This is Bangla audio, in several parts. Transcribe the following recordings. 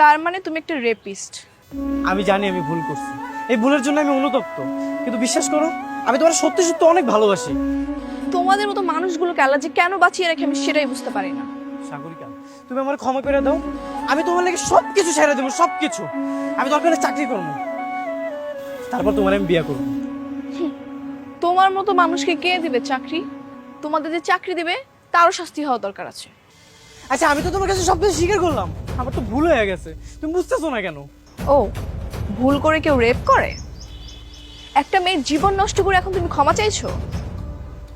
তার মানে তুমি একটা রেপিস্ট আমি জানি আমি ভুল করছি। এই ভুলের জন্য আমি অনুতপ্ত। কিন্তু বিশ্বাস করো আমি তোমার সত্যি সত্যি অনেক ভালোবাসি। তোমাদের মতো মানুষগুলোকে আল্লাহ যে কেন বাঁচিয়ে রেখে আমি সেটাই বুঝতে পারি না। সাগরিকা তুমি আমার ক্ষমা করে দাও। আমি তোমার লাগে সব কিছু ছেড়ে দেবো সব কিছু আমি দরকার চাকরি করব। তারপর তোমার আমি বিয়ে করব। তোমার মতো মানুষকে কে দিবে চাকরি? তোমাদের যে চাকরি দিবে তারও শাস্তি হওয়া দরকার আছে। আচ্ছা আমি তো তোমার কাছে সব কিছু স্বীকার করলাম। আমার তো ভুল হয়ে গেছে। তুমি বুঝতেছো না কেন? ও ভুল করে কেউ রেপ করে? একটা মেয়ের জীবন নষ্ট করে এখন তুমি ক্ষমা চাইছো?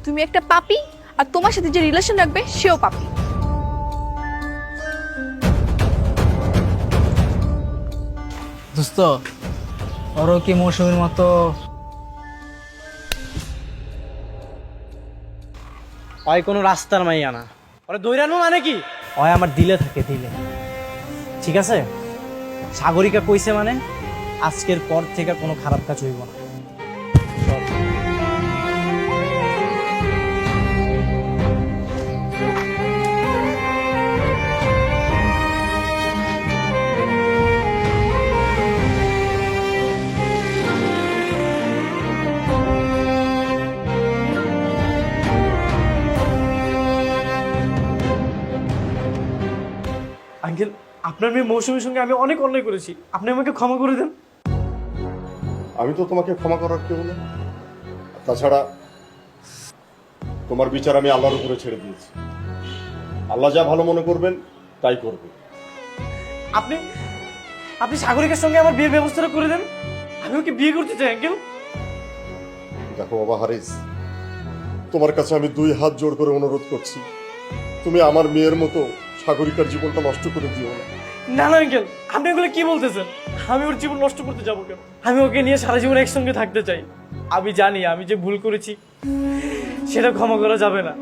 তুমি একটা পাপি আর তোমার সাথে যে রিলেশন রাখবে সেও পাপি। দোস্ত ওরও কি মৌসুমীর মতো? ওই কোনো রাস্তার মাইয়া না। ওরা দৈরানো মানে কি? ওই আমার দিলে থাকে দিলে। ঠিক আছে সাগরিকা কইছে মানে আজকের পর থেকে কোনো খারাপ কাজ হইব না। আঙ্কেল আপনার মেয়ে মৌসুমীর সঙ্গে আমি অনেক অন্যায় করেছি। আপনি আমাকে ক্ষমা করে দেন। আমি তো তোমাকে ক্ষমা করার কেউ না তাছাড়া তোমার বিচার আমি আল্লাহর উপরে ছেড়ে দিয়েছি। আল্লাহ যা ভালো মনে করবেন তাই করবে। আপনি আপনি সাগরিকার সঙ্গে আমার বিয়ের ব্যবস্থাটা করে দেন। আমি ওকে বিয়ে করতে চাই আঙ্কেল। দেখো বাবা হারিস তোমার কাছে আমি দুই হাত জোড় করে অনুরোধ করছি। তুমি আমার মেয়ের মতো সাগরিকার জীবনটা নষ্ট করে দিও না। না না আঙ্কেল আপনি এগুলো কি বলতেছেন? আমি ওর জীবন নষ্ট করতে যাব কেন? আমি ওকে নিয়ে সারা জীবন একসঙ্গে থাকতে চাই। আমি জানি আমি যে ভুল করেছি সেটা ক্ষমা করা যাবে না।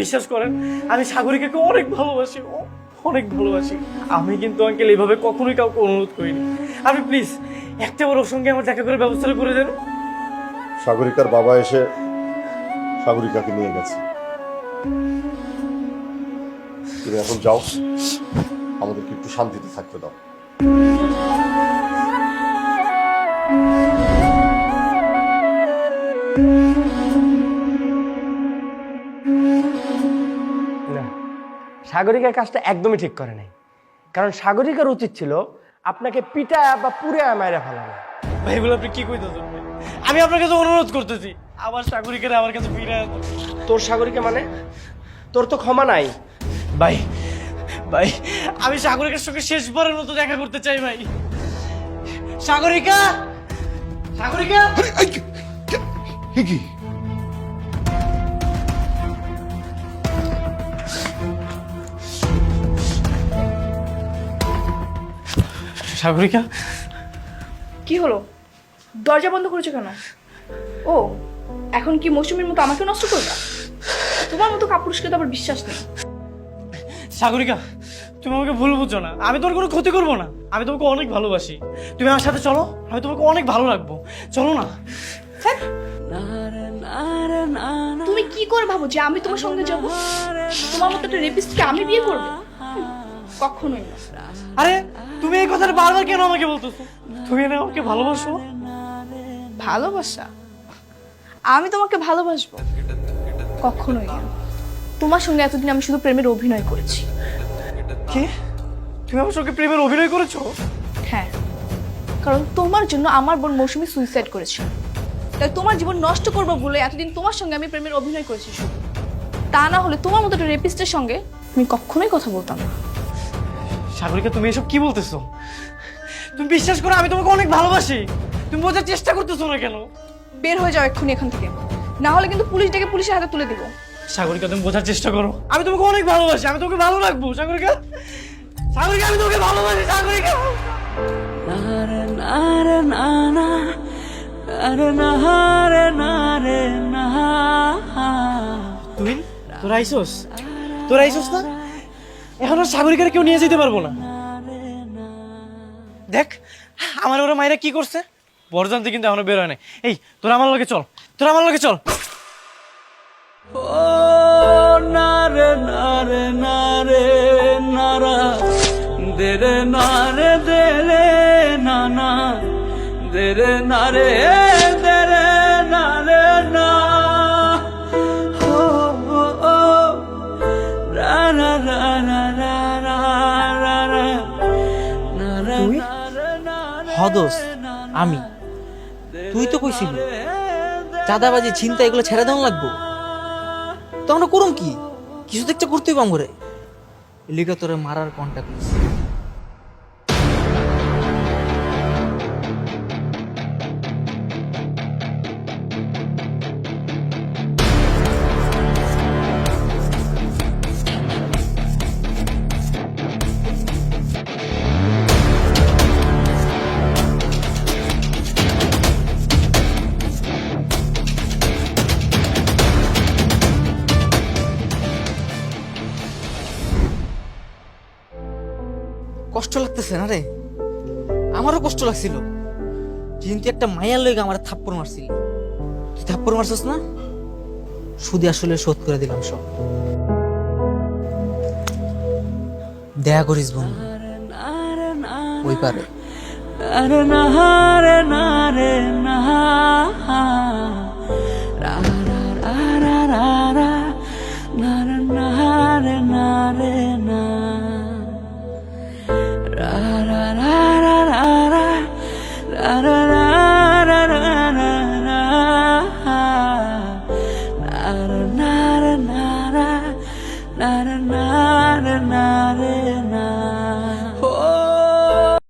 বিশ্বাস করেন আমি সাগরিকাকে অনেক ভালোবাসি অনেক ভালোবাসি। আমি কিন্তু আঙ্কেল এইভাবে কখনোই কাউকে অনুরোধ করিনি। আপনি প্লিজ একটা বার ওর সঙ্গে আমার দেখা করে ব্যবস্থাটা করে দেন। সাগরিকার বাবা এসে সাগরিকাকে নিয়ে গেছে। তুমি এখন যাও। আমাদেরকে একটু শান্তিতে থাকতে দাও। না সাগরিকার কাজটা একদমই ঠিক করে নাই। কারণ সাগরিকার উচিত ছিল আপনাকে পিটায়া বা পুরে মায়েরা ফেলানো। ভাই এগুলো আপনি কি কইতেছেন আমি আপনার কাছে অনুরোধ করতেছি আমার সাগরিকারে আমার কাছে ফিরে তোর সাগরিকা মানে? তোর তো ক্ষমা নাই। ভাই ভাই আমি সাগরিকার সঙ্গে শেষবারের মতো দেখা করতে চাই ভাই। সাগরিকা! সাগরিকা! কি? সাগরিকা? কি হলো? দরজা বন্ধ করেছ কেন? ও এখন কি মৌসুমীর মতো আমাকে নষ্ট করবা? তোমার মতো কাপুরুষকে তো আবার বিশ্বাস নেই। সাগরিকা তুমি আমাকে ভুল বুঝছ না। আমি তোর কোনো ক্ষতি করব না। আমি তোমাকে অনেক ভালোবাসি। তুমি আমার সাথে চলো আমি তোমাকে অনেক ভালো রাখব। চলো না। তুমি কি করে ভাবো যে আমি তোমার সঙ্গে যাব? তোমার মতো একটা রেপিস্টকে আমি বিয়ে করব? কখনোই না। আরে তুমি এই কথাটা বারবার কেন আমাকে বলতেছো? তুমি না আমাকে ভালোবাসো? ভালোবাসা? আমি তোমাকে ভালোবাসবো? কখনোই না। তোমার সঙ্গে এতদিন আমি শুধু প্রেমের অভিনয় করেছি। কি? তুমি আমার সঙ্গে প্রেমের অভিনয় করেছ? হ্যাঁ কারণ তোমার জন্য আমার বোন মৌসুমি সুইসাইড করেছিল তাই তোমার জীবন নষ্ট করব বলে এতদিন তোমার সঙ্গে আমি প্রেমের অভিনয় করেছি শুধু। তা না হলে তোমার মতো একটা রেপিস্টের সঙ্গে আমি কখনোই কথা বলতাম না। সাগরিকা তুমি এসব কি বলতেছো? তুমি বিশ্বাস করো আমি তোমাকে অনেক ভালোবাসি। তুমি বোঝার চেষ্টা করতেছো না কেন? বের হয়ে যাও এক্ষুনি এখান থেকে। না হলে কিন্তু পুলিশ ডেকে পুলিশের হাতে তুলে দিব। সাগরিকা তুমি বোঝার চেষ্টা করো। আমি তোমাকে অনেক ভালোবাসি আমি তোমাকে ভালো রাখব সাগরিকা। সাগরিকা আমি তোমাকে ভালোবাসি সাগরিকা। তুই তোরা আইসোস? তোরা আইসোস না? এখন আর সাগরিকার কেউ নিয়ে যেতে পারব না। দেখ আমার ওরা মায়েরা কি করছে? বরজান্তি কিন্তু এখনও বের হয় নাই। এই তোরা আমার লগে চল তোরা আমার লগে চল। ও নারে নারে নারে। নারা দে রে নারে দে রে না। না দে রে না না ও রা রা রা রা রা রা রা রা। না রা তুই? না রা না হদস আমি। তুই তো কইছিলি চাঁদাবাজি চিন্তা এগুলো ছেড়ে দেওয়া লাগবো। তো আমরা করুম কি? কিছু তো একটা করতেই পাম করে লিগা তোরে মারার কন্ট্যাক্ট কষ্ট লাগতেছে না রে আমারও কষ্ট লাগছিল কিন্তু একটা মায়ার লইগা আমার থাপ্পড় মারছিল তুই থাপ্পড় মারছস না শুধু আসলে শোধ করে দিলাম সব দেখা করিস বন্ধু ওই পারে আরে না রে না রে না